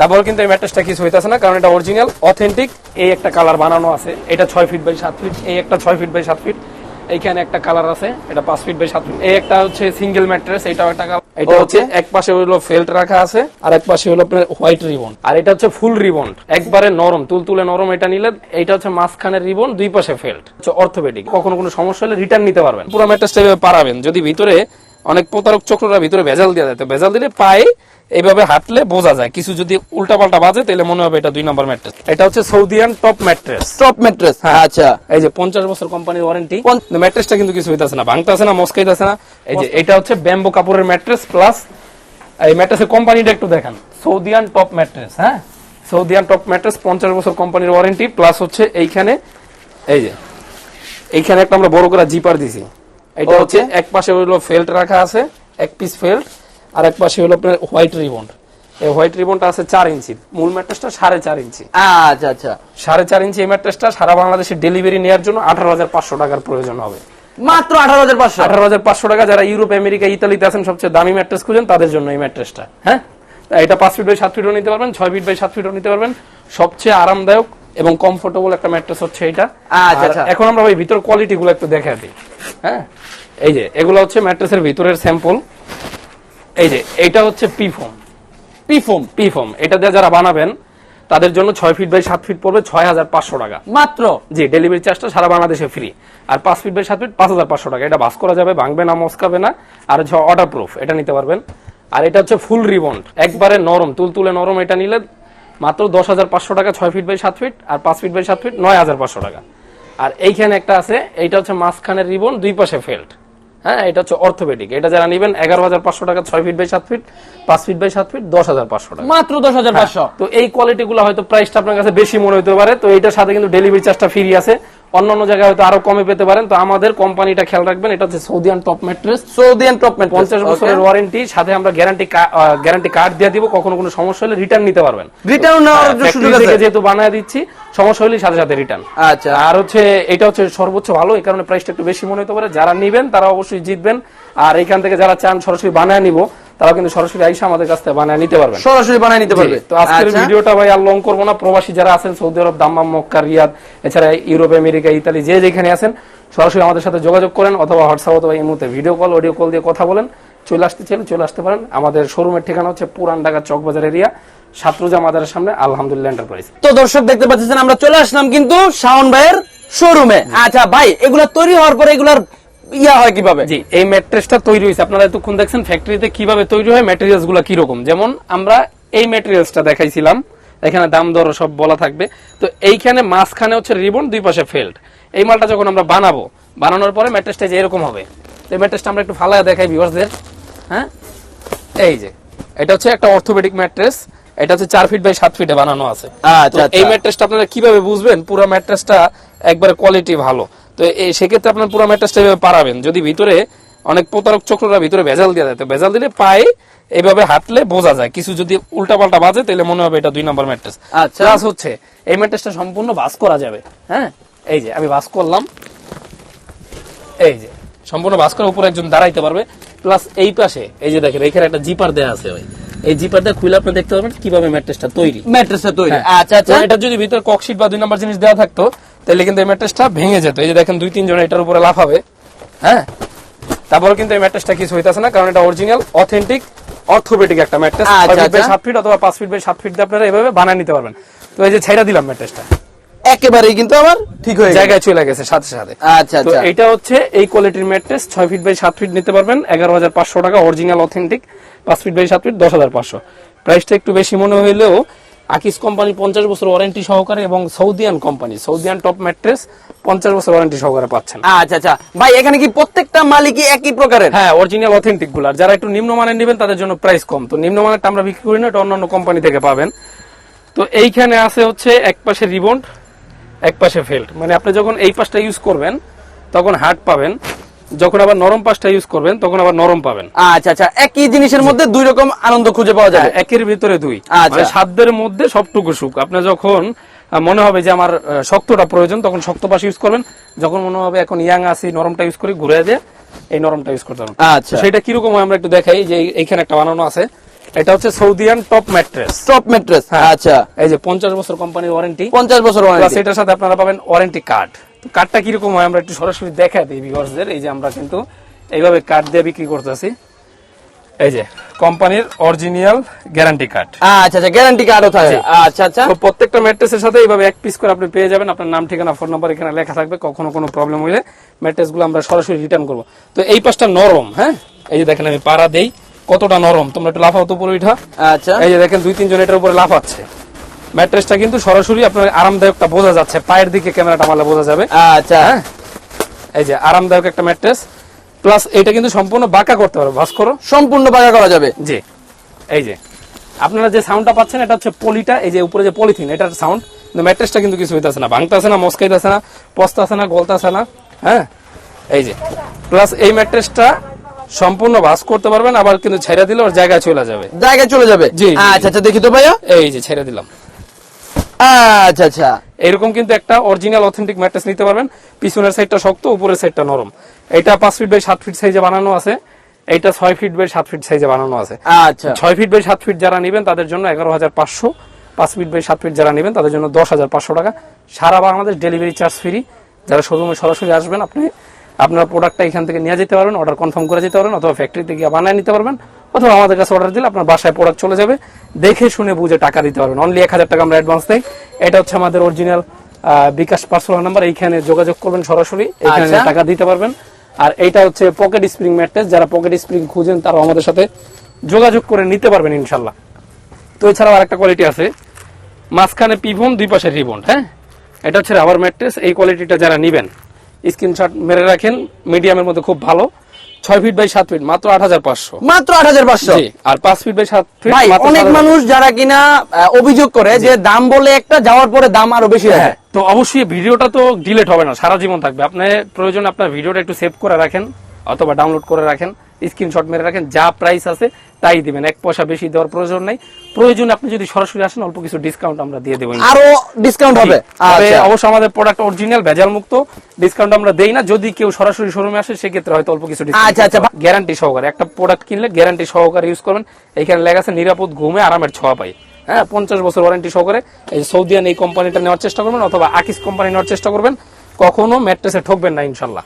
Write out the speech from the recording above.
তারপর কিন্তু এই ম্যাট্রেসটা কিছু হইতাছে না কারণ এটা অরিজিনাল অথেন্টিক এই একটা কালার বানানো আছে এটা ছয় ফিট বাই সাত ফিট এই একটা ছয় ফিট বাই সাত ফিট এইখানে একটা কালার আছে এটা পাঁচ ফিট বাই সাত ফিট এই একটা হচ্ছে সিঙ্গেল ম্যাট্রেস এটাও একটা। এটা হচ্ছে এক পাশে হলো ফেল্ট রাখা আছে আর এক পাশে হলো আপনার হোয়াইট রিবন আর এটা হচ্ছে ফুল রিবন একবারে নরম তুলতুলে নরম এটা নিলে এটা হচ্ছে মাঝখানের রিবন দুই পাশে ফেল্ট অর্থোপেডিক কখনো কোনো সমস্যা হলে রিটার্ন নিতে পারবেন। পুরো ম্যাট্রেসটা পারাবেন যদি ভিতরে অনেক প্রতারক চক্ররা ভিতরে ভেজাল দেওয়া যায় তো ভেজাল দিলে পায়ে এইভাবে হাঁটলে বোঝা যায়। কিছু যদি উল্টাপাল্টা বাজে তাহলে মনে হবে এটা দুই নম্বর ম্যাট্রেস। এটা হচ্ছে Saudian top mattress. Top mattress হ্যাঁ আচ্ছা। এই যে পঞ্চাশ বছর কোম্পানির ওয়ারেন্টি ম্যাট্রেসটা কিন্তু কিছু হইতাছে না ভাঙতেছে না মস্কাইতেছে না। এই যে এটা হচ্ছে ব্যাম্বো কাপড়ের ম্যাট্রেস প্লাস এই ম্যাট্রেসের কোম্পানিটা একটু দেখেন। সৌদিয়ান টপ ম্যাট্রেস হ্যাঁ? সৌদিয়ান টপ ম্যাট্রেস পঞ্চাশ বছর কোম্পানির ওয়ারেন্টি প্লাস হচ্ছে এইখানে এই যে এইখানে একটা আমরা বড় করে জিপার দিছি। এটা হচ্ছে এক পাশে হলো ফেল্ট রাখা আছে এক পিস ফেল্ট আর এক পাশে হলো আপনার হোয়াইট রিবন এই হোয়াইট রিবনটা আছে চার ইঞ্চি মূল ম্যাট্রেসটা সাড়ে চার ইঞ্চি। আচ্ছা আচ্ছা। সাড়ে চার ইঞ্চি এই ম্যাট্রেসটা সারা বাংলাদেশে ডেলিভারি নেওয়ার জন্য আঠারো হাজার পাঁচশো টাকার প্রয়োজন হবে। মাত্র আঠারো হাজার পাঁচশো? আঠারো হাজার পাঁচশো টাকা যারা ইউরোপ আমেরিকা ইতালিতে আছেন সবচেয়ে দামি ম্যাট্রেস খুঁজেন তাদের জন্য এই ম্যাট্রেসটা হ্যাঁ? এটা পাঁচ ফিট বাই সাত ফিটও নিতে পারবেন ছয় ফিট বাই সাত ফিটও নিতে পারবেন। সবচেয়ে আরামদায়ক এবং কমফোর্টেবল একটা ম্যাট্রেস হচ্ছে এটা আচ্ছা, আচ্ছা। এখন আমরা ওই ভিতর কোয়ালিটি গুলো একটু দেখা দিই। হ্যাঁ? এই যে এগুলো হচ্ছে ম্যাট্রেসের ভিতরের স্যাম্পল এই যে এটা হচ্ছে পিফোম পিফোম পিফোম এটা দিয়ে যারা বানাবেন তাদের জন্য ছয় ফিট বাই সাত ফিট পড়বে ছয় হাজার পাঁচশো টাকা। মাত্র? জি ডেলিভারি চার্জটা সারা বাংলাদেশে ফ্রি আর পাঁচ ফিট বাই সাত ফিট পাঁচ হাজার পাঁচশো টাকা। এটা বাস করা যাবে ভাঙবে না মস্কাবে না। আর হচ্ছে অর্ডার প্রুফ এটা নিতে পারবেন। আর এটা হচ্ছে ফুল রিবন্ড একবারে নরম তুলতুলে নরম এটা নিলে মাত্র দশ হাজার পাঁচশো টাকা ছয় ফিট বাই সাত ফিট আর পাঁচ ফিট বাই সাত ফিট নয় হাজার পাঁচশো টাকা। আর এইখানে একটা আছে এইটা হচ্ছে মাঝখানের রিবন দুই পাশে ফেল্ট হ্যাঁ এটা হচ্ছে অর্থোপেডিক। এটা যারা নেবেন এগারো হাজার পাঁচশো টাকা ছয় ফিট বাই সাত ফিট পাঁচ ফিট বাই সাত ফিট দশ হাজার পাঁচশো টাকা। মাত্র দশ হাজার পাঁচশো। তো এই কোয়ালিটি গুলো হয়তো প্রাইসটা আপনার কাছে বেশি মনে হতে পারে তো এইটার সাথে কিন্তু ডেলিভারি চার্জটা ফ্রি আছে। অন্যান্য জায়গায় হয়তো আরও কমে পেতে পারেন। তো আমাদের কোম্পানিটা খেয়াল রাখবেন এটা হচ্ছে Saudian top mattress Saudian top mattress পঞ্চাশ বছরের ওয়ারেন্টি সাথে আমরা গ্যারান্টি গ্যারান্টি কার্ড দিয়ে দিব কখনো কোনো সমস্যা হলে রিটার্ন নিতে পারবেন। রিটার্ন নেওয়ার হ্যাঁ, সুযোগ আছে। যেহেতু বানায় দিচ্ছি সমস্যা হলে সাথে সাথে রিটার্ন আচ্ছা। আর হচ্ছে এটা হচ্ছে সর্বোচ্চ ভালো এই কারণে প্রাইসটা একটু বেশি মনে হতে পারে। যারা নিবেন তারা অবশ্যই জিতবেন। আর এখান থেকে যারা চান সরাসরি বানায় নিব। তারা কিন্তু সরাসরি আইসা আমাদের কাছ থেকে বানায় নিতে পারবেন। সরাসরি বানাই নিতে পারবে। তো আজকের আচ্ছা। ভিডিওটা ভাই আর লং করব না। প্রবাসী যারা আছেন Saudi Arab Dammam Mecca Riyadh এছাড়া ইউরোপ আমেরিকা ইতালি যে যেখানে আছেন সরাসরি আমাদের সাথে যোগাযোগ করেন অথবা হোয়াটসঅ্যাপ অথবা এই মুহূর্তে ভিডিও কল অডিও কল দিয়ে কথা বলেন। চলে আসতে চাইলে চলে আসতে পারেন। আমাদের শোরুমের ঠিকানা হচ্ছে পুরান ঢাকা চকবাজার এরিয়া সাতরুজা মাদারের সামনে আলহামদুলিল্লাহ এন্টারপ্রাইজ তো দর্শক দেখতে পাচ্ছেন আমরা চলে আসলাম কিন্তু শাওন ভাইয়ের শোরুমে আচ্ছা ভাই এগুলা তৈরি হওয়ার পরে এগুলার ইয়া হয় কীভাবে? জি এই ম্যাট্রেসটা তৈরি হয়েছে। আপনারা এতক্ষণ দেখছেন ফ্যাক্টরিতে কীভাবে তৈরি হয় ম্যাটেরিয়ালসগুলো কীরকম। যেমন আমরা এই ম্যাটেরিয়ালসটা দেখাইছিলাম এখানে দাম দর সব বলা থাকবে। তো এইখানে মাঝখানে হচ্ছে রিবন দুই পাশে ফেল্ড এই মালটা যখন আমরা বানাবো বানানোর পরে ম্যাট্রেসটা যে এরকম হবে। এই ম্যাট্রেসটা আমরা একটু ফালায় দেখাই ভিউয়ার্সদের। হ্যাঁ? এই যে এটা হচ্ছে একটা অর্থোপেডিক ম্যাট্রেস। এটা হচ্ছে চার ফিট বাই সাত ফিটে বানানো আছে। আচ্ছা, এই আচ্ছা। ম্যাট্রেসটা আপনারা কীভাবে বুঝবেন? পুরো ম্যাট্রেসটা একবারে কোয়ালিটি ভালো। তো এই সেক্ষেত্রে আপনার পুরো ম্যাট্রেসটা এভাবে পারাবেন। যদি ভিতরে অনেক প্রতারক চক্ররা ভিতরে ভেজাল দিয়ে দেয় তো ভেজাল দিলে পায়ে এইভাবে হাঁটলে বোঝা যায়। কিছু যদি উল্টাপাল্টা বাজে তাহলে মনে হবে এটা দুই নম্বর ম্যাট্রেস আচ্ছা। প্লাস হচ্ছে এই ম্যাট্রেসটা সম্পূর্ণ ভাস করা যাবে। হ্যাঁ? এই যে আমি ভাস করলাম। এই যে সম্পূর্ণ ভাস করে উপরে একজন দাঁড়াইতে পারবে। প্লাস এই পাশে এই যে দেখেন এখানে একটা জিপার দেয়া আছে ভাই। এই জিপার জিপারটা খুলে আপনি দেখতে পাবেন কীভাবে ম্যাট্রেসটা তৈরি। ম্যাট্রেসটা তৈরি। হ্যাঁ। আচ্ছা আচ্ছা। এটা যদি ভিতরে ককশিট বা দুই নম্বর জিনিস দেওয়া থাকতো তাহলে কিন্তু এই ম্যাট্রেসটা ভেঙে যেত। এই যে দেখেন দুই তিনজন এটার উপরে লাফাবে হ্যাঁ? তারপরে কিন্তু এই ম্যাট্রেসটা কিছু হইতাছে না কারণ এটা অরিজিনাল অথেন্টিক অর্থোপেডিক একটা ম্যাট্রেস। আচ্ছা, আচ্ছা। সাত ফিট অথবা পাঁচ ফিট বাই সাত ফিট দিয়ে আপনারা এভাবে বানায় নিতে পারবেন। তো এই যে ছেড়ে দিলাম ম্যাট্রেসটা। একেবারেই কিন্তু আমার ঠিক হয়ে জায়গায় চলে গেছে সাথে সাথে। আচ্ছা তো আচ্ছা। এটা হচ্ছে এই কোয়ালিটির ম্যাট্রেস ছয় ফিট বাই সাত ফিট নিতে পারবেন এগারো হাজার পাঁচশো টাকা অরিজিনাল অথেন্টিক পাঁচ ফিট বাই সাত ফিট দশ হাজার পাঁচশো। প্রাইসটা একটু বেশি মনে হইলেও আকিস কোম্পানি পঞ্চাশ বছর ওয়ারেন্টি সহকারে এবং Saudian company Saudian top mattress পঞ্চাশ বছর ওয়ারেন্টি সহকারে পাচ্ছেন। আচ্ছা আচ্ছা। ভাই এখানে কি প্রত্যেকটা মালিকই একই প্রকারের? হ্যাঁ অরিজিনাল অথেন্টিকগুলার। যারা একটু নিম্নমানের নেবেন তাদের জন্য প্রাইস কম। তো নিম্নমানেরটা আমরা বিক্রি করি না এটা অন্যান্য কোম্পানি থেকে পাবেন। তো এইখানে আছে হচ্ছে এক পাশে রিবন্ড এক পাশে ফেল্ট। মানে আপনি যখন এই পাশটা ইউজ করবেন তখন হার্ড পাবেন। যখন আবার নরম পাশটা ইউজ করবেন তখন আবার নরম পাবেন। আচ্ছা আচ্ছা একই জিনিসের মধ্যে দুই রকম আনন্দ খুঁজে পাওয়া যাবে। হ্যাঁ, একের ভিতরে দুই। আচ্ছা। মানে সাধ্যের মধ্যে সবটুকু সুখ। আপনি যখন মনে হবে যে আমার শক্তটা প্রয়োজন তখন শক্ত পাশ ইউজ করবেন। যখন মনে হবে এখন ইয়াং আছি নরমটা ইউজ করি ঘুরে দিয়ে এই নরমটা ইউজ করতে আচ্ছা। সেটা কীরকম হয় আমরা একটু দেখাই যে এইখানে একটা বানানো আছে। এটা হচ্ছে Saudian top mattress. Top mattress হ্যাঁ। আচ্ছা। এই যে পঞ্চাশ বছর কোম্পানির ওয়ারেন্টি পঞ্চাশ বছর ওয়ারেন্টি এটার সাথে আপনারা পাবেন ওয়ারেন্টি কার্ড কার্ডটা কীরকম হয় আমরা একটু সরাসরি দেখা দিই ভিউয়ার্সদের এই যে আমরা কিন্তু এইভাবে কার্ড দিয়ে বিক্রি করতেছি। এই যে কোম্পানির অরিজিনাল গ্যারান্টি কার্ড আচ্ছা আচ্ছা গ্যারান্টি কার্ডও থাকে। আচ্ছা আচ্ছা। তো প্রত্যেকটা ম্যাট্রেসের সাথে এইভাবে এক পিস করে আপনি পেয়ে যাবেন। আপনার নাম ঠিকানা ফোন নাম্বার এখানে লেখা থাকবে। কখনো কোনো প্রবলেম হলে ম্যাট্রেসগুলো আমরা সরাসরি রিটার্ন করব। তো এই পাশটা নরম হ্যাঁ? এই যে দেখেন আমি পাড়া দেই। কতটা নরম? তোমরা একটু লাফাও তো উপরে উঠা আচ্ছা। এই যে দেখেন দুই তিনজন এটার উপরে লাফাচ্ছে। ম্যাট্রেসটা কিন্তু সরাসরি আপনার আরামদায়কটা বোঝা যাচ্ছে। পায়ের দিকে ক্যামেরাটা মারলে বোঝা যাবে। আচ্ছা। হ্যাঁ? এই যে আরামদায়ক একটা ম্যাট্রেস। প্লাস এটা কিন্তু সম্পূর্ণ বাঁকা করতে পারবে ভাস করো সম্পূর্ণ বাগা করা যাবে। জি। এই যে আপনারা যে সাউন্ডটা পাচ্ছেন এটা হচ্ছে পলিটা এই যে উপরে যে পলিথিন এটার সাউন্ড কিন্তু ম্যাট্রেসটা কিন্তু কিছু হইতাছে না ভাঙতাছে না মস্কাইতেছে না পস্তাছে না গলতাছে না হ্যাঁ? এই যে প্লাস এই ম্যাট্রেসটা সম্পূর্ণ ভাস করতে পারবেন আবার কিন্তু ছেড়ে দিলে ওর জায়গায় চলে যাবে। জায়গায় চলে যাবে। জি, আচ্ছা আচ্ছা দেখি তো ভাইয়া। এই যে ছেড়ে দিলাম। আচ্ছা আচ্ছা। এরকম কিন্তু একটা অরিজিনাল অথেন্টিক ম্যাট্রেস নিতে পারবেন। পিছনের সাইডটা শক্ত উপরের সাইডটা নরম। এটা পাঁচ ফিট বাই সাত ফিট সাইজে বানানো আছে। এইটা ছয় ফিট বাই সাত ফিট সাইজে বানানো আছে। আচ্ছা। ছয় ফিট বাই সাত ফিট যারা নেবেন তাদের জন্য এগারো হাজার পাঁচশো। পাঁচ ফিট বাই সাত ফিট যারা নেবেন তাদের জন্য দশ হাজার পাঁচশো টাকা। সারা বাংলাদেশ ডেলিভারি চার্জ ফ্রি যারা শোরুমে সরাসরি আসবেন আপনি আপনার প্রোডাক্টটা এখান থেকে নিয়ে যেতে পারবেন অর্ডার কনফার্ম করে যেতে পারবেন অথবা ফ্যাক্টরিতে গিয়ে বানিয়ে নিতে পারবেন। অথবা আমাদের কাছে অর্ডার দিলে আপনার বাসায় প্রোডাক্ট চলে যাবে। দেখে শুনে বুঝে টাকা দিতে পারবেন। অনলি এক হাজার টাকা আমরা অ্যাডভান্স দেই এটা হচ্ছে আমাদের অরিজিনাল বিকাশ পার্সোনাল নাম্বার এইখানে যোগাযোগ করবেন সরাসরি। এখানে আচ্ছা। টাকা দিতে পারবেন। আর এইটা হচ্ছে পকেট স্প্রিং ম্যাট্রেস যারা পকেট স্প্রিং খুঁজেন তারা আমাদের সাথে যোগাযোগ করে নিতে পারবেন ইনশাল্লাহ। তো এছাড়াও আরেকটা কোয়ালিটি আছে। মাঝখানে পিভন দুই পাশে রিবন হ্যাঁ? এটা হচ্ছে রাবার ম্যাট্রেস এই কোয়ালিটিটা যারা নিবেন স্ক্রিনশট মেরে রাখেন। মিডিয়ামের মধ্যে খুব ভালো। ছয় ফিট বাই সাত ফিট মাত্র আট হাজার পাঁচশো। মাত্র আট হাজার পাঁচশো? আর পাঁচ ফিট বাই সাত ফিট ভাই অনেক মানুষ যারা কিনা অভিযোগ করে যে দাম বলে একটা যাওয়ার পরে দাম আরও বেশি হ্যাঁ তো অবশ্যই ভিডিওটা তো ডিলেট হবে না সারা জীবন থাকবে। আপনার প্রয়োজন আপনার ভিডিওটা একটু সেভ করে রাখেন অথবা ডাউনলোড করে রাখেন। স্ক্রিনশট মেরে রাখেন যা প্রাইস আছে তাই দিবেন। এক পয়সা বেশি দেওয়ার প্রয়োজন নাই। প্রয়োজন আপনি যদি সরাসরি আসেন অল্প কিছু ডিসকাউন্ট আমরা দিয়ে দেবো আরও ডিসকাউন্ট হবে? তবে আচ্ছা। অবশ্য আমাদের প্রোডাক্ট অরিজিনাল ভেজাল মুক্ত ডিসকাউন্ট আমরা দেই না। যদি কেউ সরাসরি শোরুমে আসে সেক্ষেত্রে হয়তো অল্প কিছু আচ্ছা, আচ্ছা। গ্যারান্টি সহকারে একটা প্রোডাক্ট কিনলে গ্যারান্টি সহকারে ইউজ করবেন। এখানে লেখা আছে নিরাপদ ঘুমে আরামের ছোঁয়া পাই। হ্যাঁ পঞ্চাশ বছর ওয়ারেন্টি সহকারে এই সৌদিয়ান এই কোম্পানিটা নেওয়ার চেষ্টা করবেন অথবা আকিস কোম্পানি নেওয়ার চেষ্টা করবেন। কখনো ম্যাট্রেসে ঠকবেন না ইনশাল্লাহ।